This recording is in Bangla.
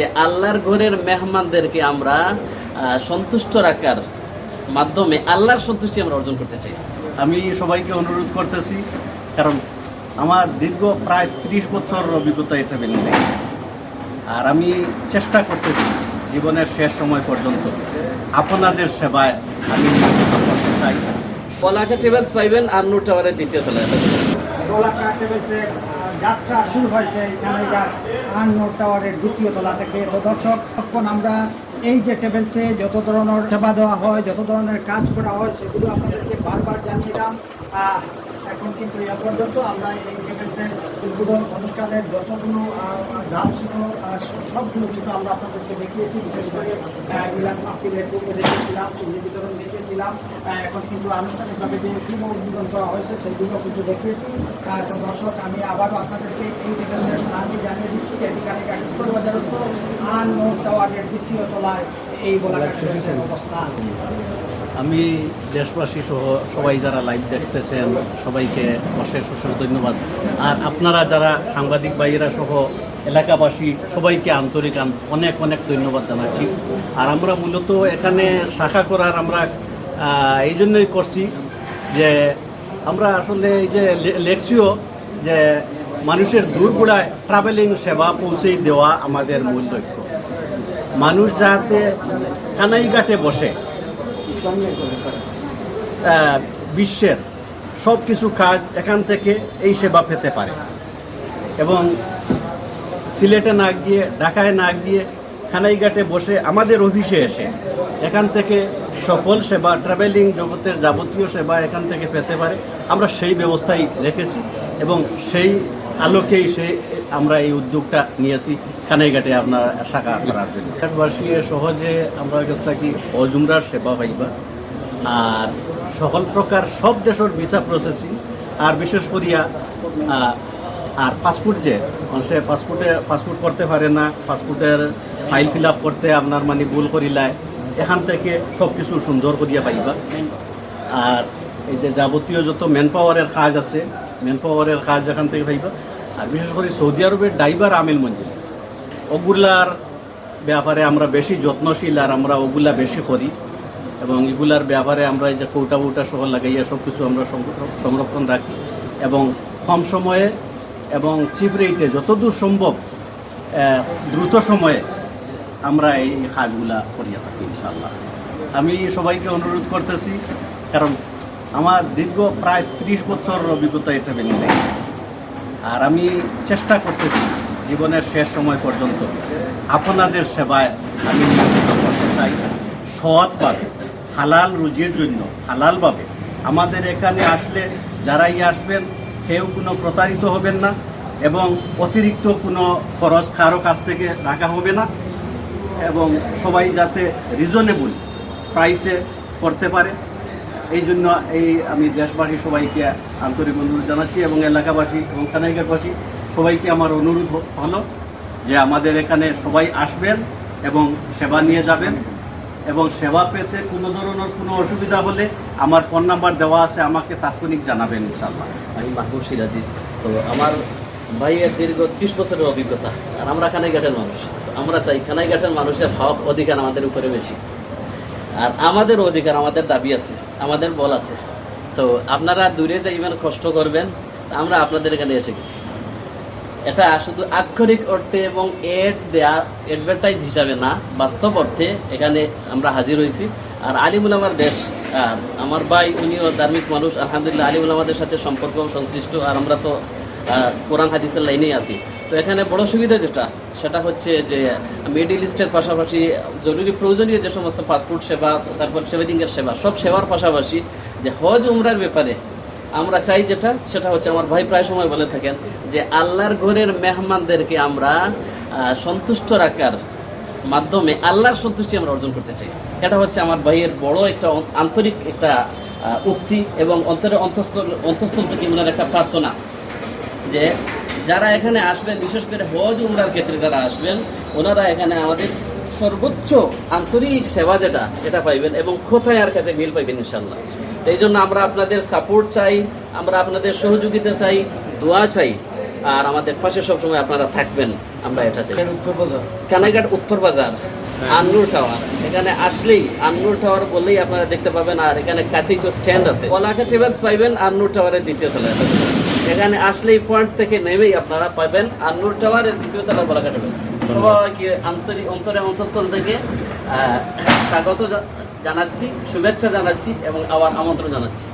যে আল্লাহর ঘরের মেহমানদেরকে আমরা সন্তুষ্ট রাখার মাধ্যমে আল্লাহর সন্তুষ্টি আমরা অর্জন করতে চাই। আমি সবাইকে অনুরোধ করতেছি কারণ আমার দীর্ঘ প্রায় ত্রিশ বছর অভিজ্ঞতা এই ট্রাভেলিং আর আমি চেষ্টা করতেছি জীবনের শেষ সময় পর্যন্ত আপনাদের সেবায় আমি করতে চাই। পলাকা ট্রেভেলস পাইবেন আর নূর টাওয়ারের দ্বিতীয় তলায়। দোলাকা ট্রেভেলসে যাত্রা শুরু হয়েছে কানাইঘাট আনমোর টাওয়ারের দ্বিতীয় তলা থেকে। তো দর্শক এখন আমরা এই যে ট্রেভেলসে যত ধরনের সেবা দেওয়া হয়, যত ধরনের কাজ করা হয়, সেগুলো আপনাদেরকে বারবার জানিয়ে দাম এখন কিন্তু এ পর্যন্ত আমরা এই ট্রেভেলসের উদ্বোধন অনুষ্ঠানের যতগুলো ধাপ ছিল সবগুলো কিন্তু আমরা আপনাদেরকে দেখিয়েছি। বিশেষ করে মিলাদ মাহফিলের পূর্বে দেখিয়েছিলাম চুল্লি বিতরণ দেখিয়েছিলাম আহ, এখন কিন্তু আনুষ্ঠানিকভাবে যে শুভ উদ্বোধন করা হয়েছে সেগুলো কিন্তু দেখিয়েছি। তো দর্শক আমি আবারও আপনাদেরকে এই টেবিলের স্থানটি জানিয়ে দিচ্ছি যে উত্তর বাজারস্থ আন নোট টাওয়ারের দ্বিতীয় তলায় এই আমি দেশবাসী সহ সবাই যারা লাইভ দেখতেছেন, সবাইকে অশেষ অশেষ ধন্যবাদ। আর আপনারা যারা সাংবাদিক ভাইয়েরা সহ এলাকাবাসী, সবাইকে আন্তরিক অনেক অনেক ধন্যবাদ জানাচ্ছি। আর আমরা মূলত এখানে শাখা করার আমরা এই জন্যই করছি যে আমরা আসলে এই যে লে- লেক্সিও যে মানুষের দূর ট্রাভেলিং সেবা পৌঁছে দেওয়া আমাদের মূল লক্ষ্য। মানুষ যাতে কানাইঘাটে বসে বিশ্বের সব কিছু কাজ এখান থেকে এই সেবা পেতে পারে। এবং সিলেটে না গিয়ে, ঢাকায় না গিয়ে খানাইঘাটে বসে আমাদের অফিসে এসে এখান থেকে সকল সেবা ট্রাভেলিং জগতের যাবতীয় সেবা এখান থেকে পেতে পারে। আমরা সেই ব্যবস্থাই রেখেছি এবং সেই আলোকেই সে আমরা এই উদ্যোগটা নিয়েছি। কানাইঘাটে আপনার শাখা করার জন্য। ঘাটবাসী সহজে আমরা কাছ থাকি অজুমরার সেবা পাইবা। আর সকল প্রকার সব দেশের ভিসা প্রসেসিং আর বিশেষ করিয়া আর পাসপোর্ট যে সে পাসপোর্টে পাসপোর্ট করতে পারে না পাসপোর্টের ফাইল ফিল আপ করতে আপনার মানে ভুল করিলায়, এখান থেকে সব কিছু সুন্দর করিয়া পাইবা। আর এই যে যাবতীয় যত ম্যান পাওয়ারের কাজ আছে ম্যান পাওয়ারের কাজ এখান থেকে পাইবা। আর বিশেষ করে সৌদি আরবের ড্রাইভার আমিল মঞ্জিল। ওগুলার ব্যাপারে আমরা বেশি যত্নশীল আর আমরা ওগুলা বেশি করি। এবং এগুলার ব্যাপারে আমরা এই যে কৌটা বৌটা সহ লাগাইয়া সব কিছু আমরা সংরক্ষণ রাখি। এবং কম সময়ে এবং চিপ রেটে যতদূর সম্ভব দ্রুত সময়ে আমরা এই কাজগুলা করিয়া থাকি ইনশাল্লাহ আমি সবাইকে অনুরোধ করতেছি, কারণ আমার দীর্ঘ প্রায় ত্রিশ বছর অভিজ্ঞতা এই ট্রাভেলিং আর আমি চেষ্টা করতেছি জীবনের শেষ সময় পর্যন্ত আপনাদের সেবায় আমি নিয়োজিত করতে চাই। সৎভাবে, হালাল রুজির জন্য, হালালভাবে। আমাদের এখানে আসলে যারাই আসবেন, কেউ কোনো প্রতারিত হবেন না এবং অতিরিক্ত কোনো খরচ কারও কাছ থেকে রাখা হবে না এবং সবাই যাতে রিজনেবল প্রাইসে করতে পারে। এই জন্য এই আমি দেশবাসী সবাইকে আন্তরিক অনুরোধ জানাচ্ছি এবং এলাকাবাসী এবং কানাইঘাটবাসী সবাইকে আমার অনুরোধ হলো যে আমাদের এখানে সবাই আসবেন এবং সেবা নিয়ে যাবেন এবং সেবা পেতে কোনো ধরনের কোনো অসুবিধা হলে আমার ফোন নাম্বার দেওয়া আছে, আমাকে তাৎক্ষণিক জানাবেন ইনশাল্লাহ আমি মাহবুব সিরাজি। তো আমার ভাইয়ের দীর্ঘ ত্রিশ বছরের অভিজ্ঞতা, আর আমরা খানাইঘাটের মানুষ। আমরা চাই খানাইঘাটের মানুষের হক অধিকার আমাদের উপরে বেশি। আর আমাদের অধিকার, আমাদের দাবি আছে, আমাদের বল আছে। তো আপনারা দূরে যাইবেন কষ্ট করবেন, আমরা আপনাদের এখানে এসে গেছি। এটা শুধু আক্ষরিক অর্থে এবং এড দেয়া অ্যাডভার্টাইজ হিসাবে না, বাস্তব অর্থে এখানে আমরা হাজির হয়েছি। আর আলিমুল আমার দেশ, আর আমার ভাই, উনিও ধার্মিক মানুষ, আলহামদুলিল্লাহ, আলিমুল আমাদের সাথে সম্পর্ক সংশ্লিষ্ট, আর আমরা তো কোরআন, হাদিসের লাইনেই আছি। তো এখানে বড় সুবিধা যেটা, সেটা হচ্ছে যে মিডিল ইস্টের পাশাপাশি জরুরি প্রয়োজনীয় যে সমস্ত পাসপোর্ট সেবা, তারপর সেভেদিংয়ের সেবা, সব সেবার পাশাপাশি যে হজ উমরার ব্যাপারে আমরা চাই যেটা, সেটা হচ্ছে আমার ভাই প্রায় সময় বলে থাকেন যে আল্লাহর ঘরের মেহমানদেরকে আমরা সন্তুষ্ট রাখার মাধ্যমে আল্লাহর সন্তুষ্টি আমরা অর্জন করতে চাই। এটা হচ্ছে আমার ভাইয়ের বড় একটা আন্তরিক একটা উক্তি এবং অন্তরে অন্তঃস্থল অন্তঃস্থল থেকে ওনার একটা প্রার্থনা যে যারা এখানে আসবেন বিশেষ করে হজ উমরার ক্ষেত্রে যারা আসবেন ওনারা এখানে আমাদের সর্বোচ্চ আন্তরিক সেবা যেটা এটা পাইবেন এবং কোথায় আর কাছে মিল পাইবেন ইনশাল্লাহ এই জন্য আমরা আপনাদের সাপোর্ট চাই আমরা আপনাদের সহযোগিতা চাই দোয়া চাই আর আমাদের পাশে সবসময় আপনারা থাকবেন আমরা এটা চাই। কানাইঘাট উত্তর বাজার আন্নুর টাওয়ার। এখানে আসলেই আন্নুর টাওয়ার বললেই আপনারা দেখতে পাবেন আর এখানে কাছেই তো স্ট্যান্ড আছে। কলাকা ট্রেভেলস পাইবেন আন্নুর টাওয়ারের দ্বিতীয় তলায়। এখানে আসলে এই পয়েন্ট থেকে নেমেই আপনারা পাবেন। আর আন্নুর টাওয়ারের দ্বিতীয় তলা কাটা ট্রেভেলস সবাইকে আন্তরিক অন্তরে অন্তঃস্থল থেকে স্বাগত জানাচ্ছি, শুভেচ্ছা জানাচ্ছি এবং আবার আমন্ত্রণ জানাচ্ছি।